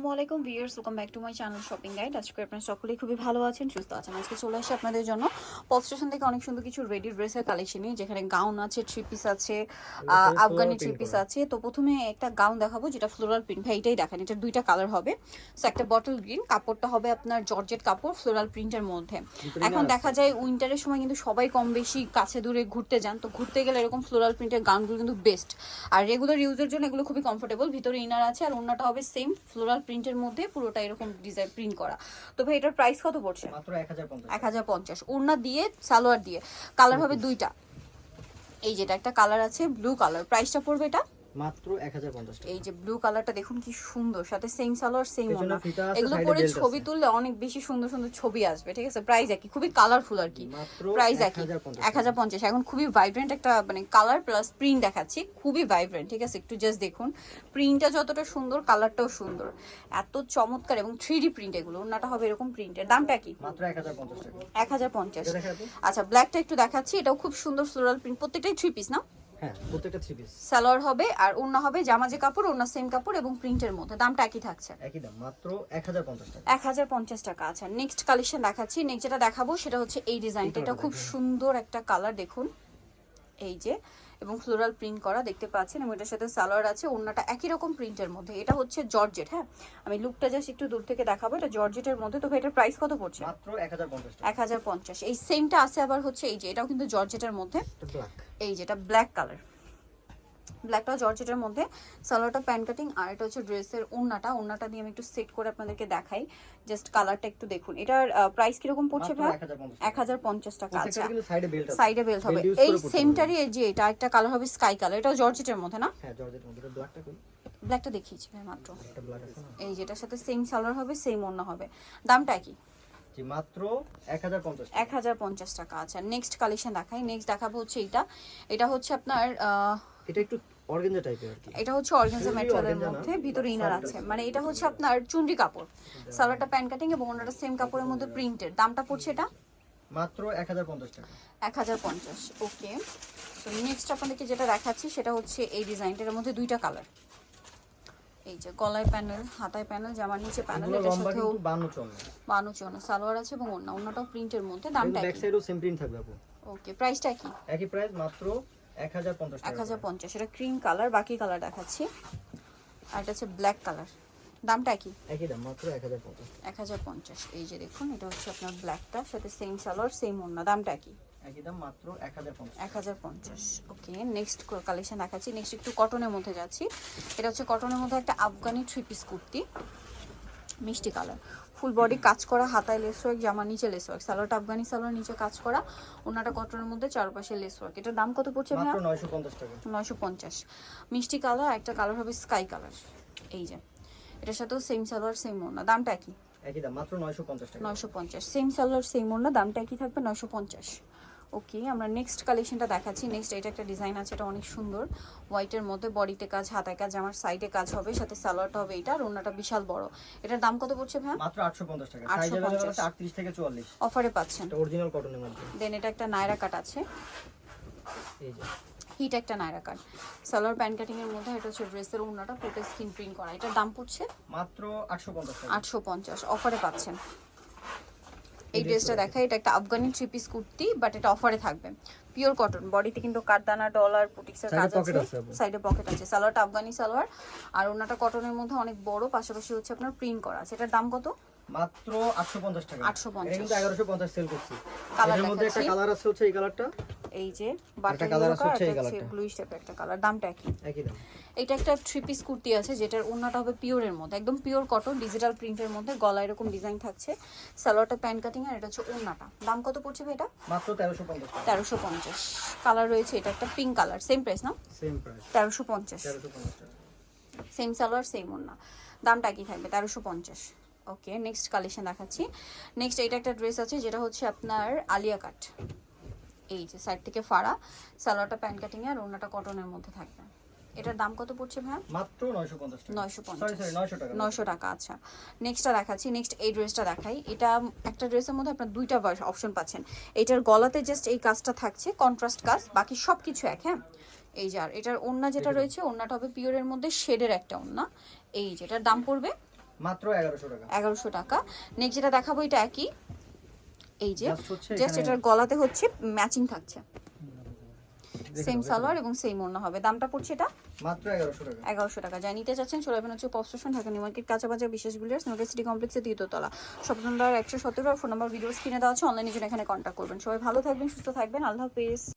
আসসালামাইকুম viewers welcome back to my channel shopping guide আজকে আপনারা সকলেই খুবই ভালো আছেন সুস্থ আছেন। আজকে চলে আসে আপনাদের জন্য। পপ স্টেশন থেকে অনেক সুন্দর কিছু রেডি ড্রেসের কালেকশন যেখানে গাউন আছে থ্রি পিস আছে আফগানি থ্রি পিস আছে। তো প্রথমে একটা গাউন দেখাবো যেটা ফ্লোরাল প্রিন্ট ভাই এটাই দেখেন এটার দুইটা কালার হবে। সো একটা বটল গ্রিন কাপড়টা হবে আপনার জর্জেট কাপড় ফ্লোরাল প্রিন্টের মধ্যে। এখন দেখা যায় উইন্টারের সময় কিন্তু সবাই কম বেশি কাছে দূরে ঘুরতে যান। তো ঘুরতে গেলে এরকম ফ্লোরাল প্রিন্টের গাউনগুলো কিন্তু বেস্ট আর রেগুলার ইউজের জন্য এগুলো খুবই কমফোর্টেবল ভিতরে ইনার আছে আর অন্যটা হবে সেম ফ্লোরাল প্রিন্টের মধ্যে পুরোটা এরকম ডিজাইন প্রিন্ট করা। তো ভাই এটার প্রাইস কত পড়ছে? মাত্র এক হাজার পঞ্চাশ। এক হাজার পঞ্চাশ। ওড়না দিয়ে সালোয়ার দিয়ে। কালার হবে দুইটা। এই যেটা একটা কালার আছে ব্লু কালার প্রাইসটা পড়বে এটা? মাত্র এক হাজার পঞ্চাশ টাকা। এই যে ব্লু কালারটা দেখুন কি সুন্দর সাথে সেম সালোয়ার সেম ওনা এগুলো পরে ছবি তুললে অনেক বেশি সুন্দর সুন্দর ছবি আসবে ঠিক আছে? প্রাইস একই খুবই কালারফুল আর কি। প্রাইস একই। 1050 এক হাজার পঞ্চাশ এখন খুবই ভাইব্রেন্ট একটা মানে কালার প্লাস প্রিন্ট দেখাচ্ছি খুবই ভাইব্রেন্ট ঠিক আছে? একটু জাস্ট দেখুন। প্রিন্টটা যতটা সুন্দর কালারটাও সুন্দর। এত চমৎকার এবং থ্রি ডি প্রিন্ট এগুলো ওনাটা হবে এরকম প্রিন্টের দামটা কি? মাত্র এক হাজার পঞ্চাশ টাকা। এক হাজার পঞ্চাশ। এটা দেখাবো। আচ্ছা ব্ল্যাকটা একটু দেখাচ্ছি এটাও খুব সুন্দর ফ্লোরাল প্রিন্ট প্রত্যেকটাই থ্রি পিস না? হ্যাঁ প্রত্যেকটা থ্রি পিস সালোয়ার হবে আর ওড়না হবে জামা যে কাপড় ওড়না সেম কাপড় এবং প্রিন্টের মধ্যে। দামটা একই থাকছে। একই দাম মাত্র এক হাজার পঞ্চাশ টাকা। এক হাজার পঞ্চাশ টাকা আচ্ছা নেক্সট কালেকশন দেখাচ্ছি। নেক্সট যেটা দেখাবো সেটা হচ্ছে এই ডিজাইনটা এটা খুব সুন্দর একটা কালার দেখুন। এই যে এবং ফ্লোরাল প্রিন্ট করা দেখতে পাচ্ছেন এবং এটার সাথে সালোয়ার আছে অন্যটা একই রকম প্রিন্টের মধ্যে। এটা হচ্ছে জর্জেট হ্যাঁ? আমি লুকটা জাস্ট একটু দূর থেকে দেখাবো। এটা জর্জেটের মধ্যে তবে এটার প্রাইস কত পড়ছে? মাত্র এক হাজার পঞ্চাশ টাকা। এক হাজার পঞ্চাশ। এই সেমটা আছে আবার হচ্ছে এই যে এটাও কিন্তু জর্জেটের মধ্যে। এই এই যেটা ব্ল্যাক কালার ব্ল্যাকটা জর্জেটের মধ্যে সালোয়ারটা প্যান কাটিং আর এটা হচ্ছে ড্রেসের ওড়নাটা। ওড়নাটা দিয়ে আমি একটু সেট করে আপনাদেরকে দেখাই। জাস্ট কালারটা একটু দেখুন। এটার প্রাইস কীরকম পড়ছে ভাই? এক হাজার পঞ্চাশ টাকা। আচ্ছা। সাইডে বেল্ট আছে সাইডে বেল্ট হবে। এই সেমটারই এই যে এটা একটা কালার হবে স্কাই কালার এটাও জর্জেটের মধ্যে না? হ্যাঁ ব্ল্যাকটা দেখিয়েছি ভাই মাত্র। এই যেটার সাথে সেম সালোয়ার হবে সেম ওড়না হবে। দামটা কি? মাত্র এক হাজার পঞ্চাশ টাকা। আচ্ছা। নেক্সট কালেকশন দেখাই। নেক্সট দেখাবো হচ্ছে এটা এটা হচ্ছে আপনার আহ, এটা একটু অর্গেঞ্জা টাইপের আর কি। এটা হচ্ছে অর্গানজা ম্যাটেরিয়ালের মধ্যে ভিতরে ইনার আছে। মানে এটা হচ্ছে আপনার চুনরি কাপড়। সালোয়ারটা প্যান্ট কাটিং এবং ওনাটা সেম কাপড়ের মধ্যে প্রিন্টেড দামটা পড়ছে এটা? মাত্র এক হাজার পঞ্চাশ টাকা। এক হাজার পঞ্চাশ ওকে। তো নেক্সট আপনাদেরকে যেটা দেখাচ্ছি সেটা হচ্ছে এই ডিজাইনটার মধ্যে দুইটা কালার এই যে গলায় প্যানেল হাতায় প্যানেল জামার নিচে প্যানেল এটার লম্বা সাথেও কিন্তু বান্ন চলে সালোয়ার আছে এবং অন্য অন্যটাও প্রিন্টের মধ্যে দামটা ব্যাক সাইডেও সেম প্রিন্ট থাকবে আপু। ওকে প্রাইসটা কি একই প্রাইস মাত্র এক হাজার পঞ্চাশ এক টাকা হাজার পঞ্চাশ এটা ক্রিম কালার বাকি কালার দেখাচ্ছি। আর এটা হচ্ছে ব্ল্যাক কালার দামটা কি? একই দাম মাত্র এক হাজার পঞ্চাশ। এক হাজার পঞ্চাশ এই যে দেখুন এটা হচ্ছে আপনার ব্ল্যাকটা সাথে সেম সালোয়ার সেম ওড়না দামটা কি? একই দাম মাত্র এক হাজার পঞ্চাশ। এক হাজার পঞ্চাশ ওকে নেক্সট কালেকশন দেখাচ্ছি নেক্সট একটু কটনের মধ্যে যাচ্ছি। এটা হচ্ছে কটনের মধ্যে একটা আফগানি থ্রি পিস কুর্তি। মিষ্টি কালার। ফুল বডি কাজ করা হাতায় লেস ওয়ার্ক জামা নিচে লেস ওয়ার্ক সালোয়ারটা আফগানি সালোয়ার নিচে কাজ করা ওনাটা কটনের মধ্যে চারপাশে লেস ওয়ার্ক এটার দাম কত পড়ছে নয়শো পঞ্চাশ টাকা। নয়শো পঞ্চাশ। মিষ্টি কালার একটা কালার হবে স্কাই কালার এই যে এটার সাথেও সেম সালোয়ার সেম ওড়না। দামটা কি একই দাম মাত্র নয়শো পঞ্চাশ টাকা। নয়শো পঞ্চাশ। সেম সালোয়ার সেম ওড়না দামটা কি থাকবে নয়শো পঞ্চাশ। ওকে আমরা নেক্সট কালেকশনটা দেখাচ্ছি। নেক্সট এটা একটা ডিজাইন আছে এটা অনেক সুন্দর। হোয়াইটের মধ্যে বডিতে কাজ হাতায় কাজ আমার সাইডে কাজ হবে সাথে সালোয়ারটা হবে এটা আর ওড়নাটা বিশাল বড়। এটার দাম কত পড়ছে ভাই মাত্র আটশো পঞ্চাশ টাকা। 850 সাইজ আছে আটত্রিশ থেকে চুয়াল্লিশ। অফারে পাচ্ছেন। এটা অরিজিনাল কটনের মধ্যে। দেন এটা একটা নায়রা কাট আছে। এই যে। হিট একটা Naira cut salwar pant cutting এর মধ্যে এটা হচ্ছে ড্রেসের ওড়নাটা পুরো স্কিন প্রিন্ট করা। এটার দাম পড়ছে? মাত্র আটশো পঞ্চাশ টাকা। আটশো পঞ্চাশ। অফারে পাচ্ছেন। এই ড্রেসটা দেখা এটা একটা Afghani three piece kurti but এটা অফারে থাকবে। পিওর কটন বডিতে কিন্তু কারদানা ডলার পুটিক্স এর কাজ আছে। সাইডে পকেট আছে। সালোয়ারটা আফগানি সালোয়ার। আর ওনাটা কটনের মধ্যে অনেক বড় পাশাপাশি হচ্ছে আপনার প্রিন্ট করা আছে। এটার দাম কত? মাত্র আটশো পঞ্চাশ টাকা। 850 এটা কিন্তু এগারোশো পঞ্চাশ। সেল করছি Colour মধ্যে একটা কালার আছে হচ্ছে এই কালারটা এই যে বাটার কালার হচ্ছে এই colourটা। ব্লুইশ টাইপের একটা কালার দামটা একই। দাম। এটা একটা থ্রি পিস কুর্তি আছে যেটার ওড়নাটা হবে পিওরের মধ্যে একদম পিওর কটন ডিজিটাল প্রিন্টের মধ্যে গলা এরকম ডিজাইন থাকছে। সালোয়ারটা প্যান্ট কাটিং আর এটা হচ্ছে ওড়নাটা। দাম কত পড়ছে এটা? মাত্র তেরোশো পঞ্চাশ। টাকা তেরোশো পঞ্চাশ। কালার রয়েছে এটা একটা পিঙ্ক কালার সেম প্রাইস না সেম প্রাইস তেরোশো পঞ্চাশ। তেরোশো পঞ্চাশ টাকা। সেম সালোয়ার সেম ওড়না। দামটা কি থাকবে তেরোশো পঞ্চাশ। ওকে নেক্সট কালেকশন দেখাচ্ছি। নেক্সট এটা একটা ড্রেস আছে যেটা হচ্ছে আপনার আলিয়া কাট এই যে সাইড থেকে ফাড়া সালোয়ারটা প্যান্ট কাটিং আর ওড়নাটা কটনের মধ্যে থাকবে। এটার দাম কত পড়ছে ভাই মাত্র নয়শো পঞ্চাশ টাকা। নয়শো সরি পঞ্চাশ সরি নয়শো টাকা। নয়শো টাকা আচ্ছা। নেক্সটটা দেখাচ্ছি নেক্সট এই ড্রেসটা দেখাই। এটা একটা ড্রেসের মধ্যে আপনার দুইটা অপশন পাচ্ছেন। এটার গলাতে জাস্ট এই কাজটা থাকছে কন্ট্রাস্ট কাজ বাকি সব কিছু এক হ্যাঁ? এই যে আর এটার ওড়না যেটা রয়েছে ওড়নাটা হবে পিওরের মধ্যে শেডের একটা ওড়না। এই যেটার দাম পড়বে? মাত্র এগারোশো টাকা। এগারোশো টাকা। নেক্সট যেটা দেখাবো এটা একই। এই যে জাস্ট এটার গলাতে হচ্ছে ম্যাচিং থাকছে। সেম সালোয়ার এবং সেম ওড়না হবে। দামটা পড়ছে এটা? মাত্র 1100 টাকা। 1100 টাকা। যা নিতে চাচ্ছেন চলে যাবেন হচ্ছে pop station Dhaka new market কাঁচা বাজার বিশেষ গুলিয়ার নোটা সিটি কমপ্লেক্সের দ্বিতীয়তলা শপিং নাম্বার একশো সতেরো আর ফোন নাম্বার ভিডিও স্ক্রিনে দেওয়া আছে। অনলাইনে জন্য এখানে কন্টাক্ট করবেন। সবাই ভালো থাকবেন সুস্থ থাকবেন। আল্লাহ হাফেজ।